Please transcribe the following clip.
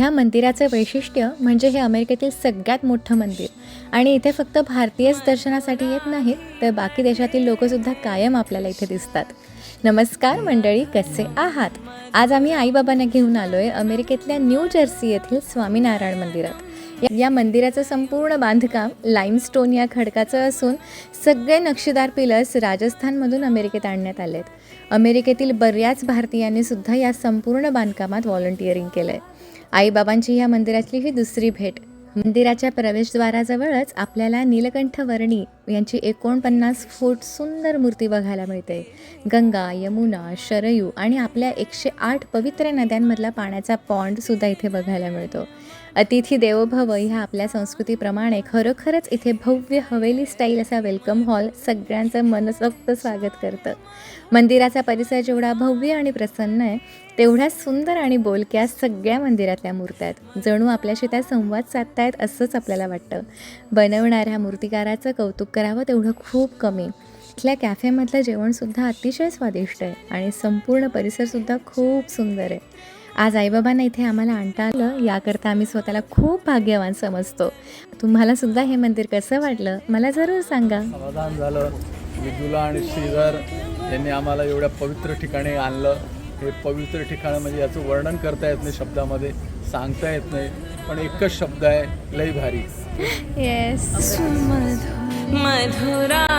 ह्या मंदिराचं वैशिष्ट्य म्हणजे हे अमेरिकेतील सगळ्यात मोठं मंदिर. आणि इथे फक्त भारतीयच दर्शनासाठी येत नाहीत तर बाकी देशातील लोकंसुद्धा कायम आपल्याला इथे दिसतात. नमस्कार मंडळी कसे आहात? आज आम्ही आईबाबांना घेऊन आलो आहे अमेरिकेतल्या न्यू जर्सी येथील स्वामीनारायण मंदिरात. या- मंदिराचं संपूर्ण बांधकाम लाईमस्टोन या खडकाचं असून सगळे नक्षीदार पिलर्स राजस्थानमधून अमेरिकेत आणण्यात आले आहेत अमेरिकेतील बऱ्याच भारतीयांनी सुद्धा या संपूर्ण बांधकामात व्हॉलंटिअरिंग केलं आहे आईबाबांची ह्या मंदिरातली ही दुसरी भेट. मंदिराच्या प्रवेशद्वाराजवळच आपल्याला नीलकंठ वर्णी यांची एकोणपन्नास फूट सुंदर मूर्ती बघायला मिळते. गंगा यमुना शरयू आणि आपल्या एकशे आठ पवित्र नद्यांमधला पाण्याचा पॉन्डसुद्धा इथे बघायला मिळतो. अतिथी देवभव ह्या आपल्या संस्कृतीप्रमाणे खरोखरच इथे भव्य हवेली स्टाईल असा वेलकम हॉल सगळ्यांचं मनसोक्त स्वागत करतं. मंदिराचा परिसर जेवढा भव्य आणि प्रसन्न आहे तेवढ्या सुंदर आणि बोलक्या सगळ्या मंदिरातल्या मूर्त्या आहेत. जणू आपल्याशी त्या संवाद साधतात साधतायत असंच आपल्याला वाटतं. बनवणाऱ्या मूर्तिकाराचं कौतुक करावं तेवढं खूप कमी. इथल्या कॅफेमधलं जेवणसुद्धा अतिशय स्वादिष्ट आहे आणि संपूर्ण परिसरसुद्धा खूप सुंदर आहे. आज आईबाबांना इथे आम्हाला आणता आलं याकरता आम्ही स्वतःला खूप भाग्यवान समजतो. तुम्हाला सुद्धा हे मंदिर कसं वाटलं? मला जरूर सांगा. समाधान झालं. विदुला आणि श्रीधर यांनी आम्हाला एवढ्या पवित्र ठिकाणी आणलं. हे पवित्र ठिकाण म्हणजे याचं वर्णन करता येत नाही शब्दामध्ये सांगता येत नाही पण एकच शब्द आहे लई भारी. येस मधुराधिपते